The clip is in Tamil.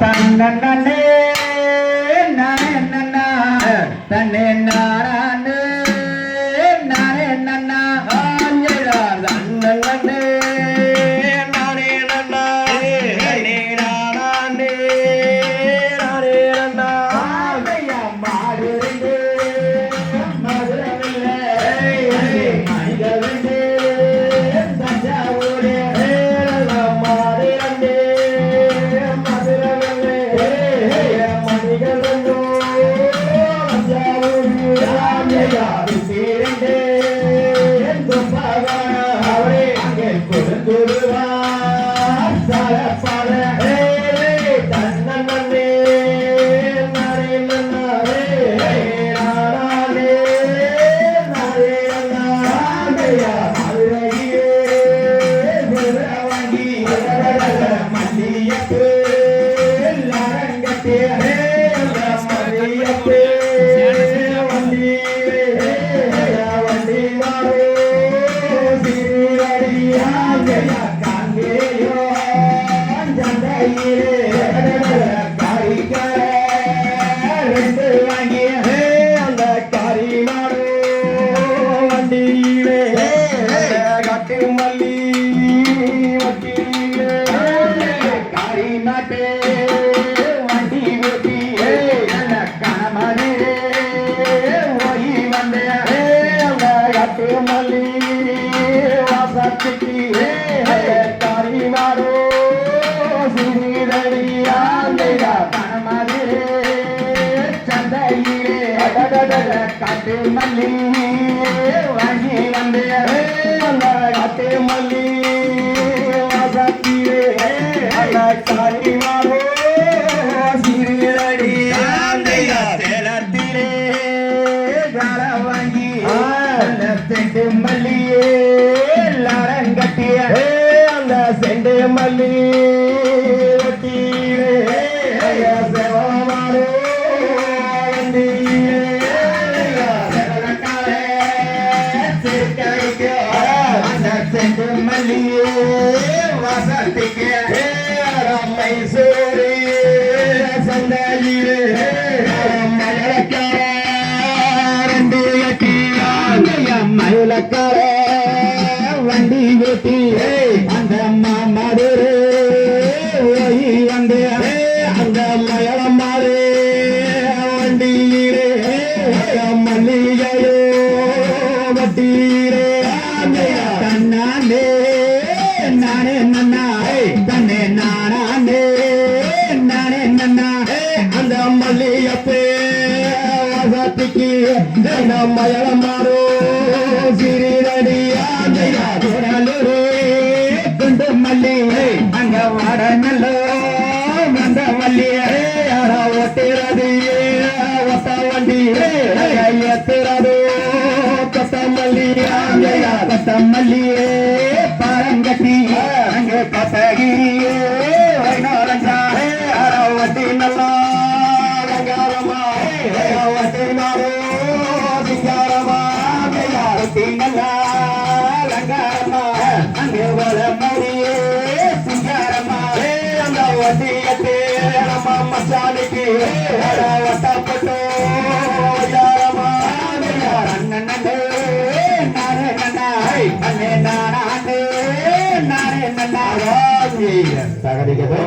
தன்னே நானே தன்னே Yeah. கட்டு மல்லி வாசத்துக்கு காரி மாடு சிறிதடியா சந்தையிலே காட்டு மல்லி வாங்கி வந்தே அந்த கட்டு மல்லி செண்டு மல்லியே லரங்கட்டிய அந்த செண்டு மல்லி ஒட்டியிலே செவமாரோ செண்டு மல்லியே வசதிக்கு மைசூரி சந்தையிலே மயிலக்கார வண்டி வெட்டி அந்த மதுரை ஓய் அந்த அந்த மயிலம் மாறு வண்டியிலே மல்லிகையோ வட்டியிலே. தன்னானே நானே நன்னா. தன்னே நானே நானே நன்னா. அந்த மல்லியப்பே மயிலம் மாறு மல்லி பரங்கட்டி அங்க கொத்தகி வைனாரஞ்சா யார ஒட்டி நல்லா அலங்காரமா ஒட்டி நாரோ சிங்காரமா அங்கயா ஒட்டி நல்லா அலங்காரமா அங்கே வர மரியே சிங்காரமா அந்த ஒட்டியத்தே நம்ம மச்சானுக்கு வட்டப்பட்டோ யாரமா அண்ணன் நானே நன்னா அண்ணே நானே நானே நன்னா தகதிக்கதோ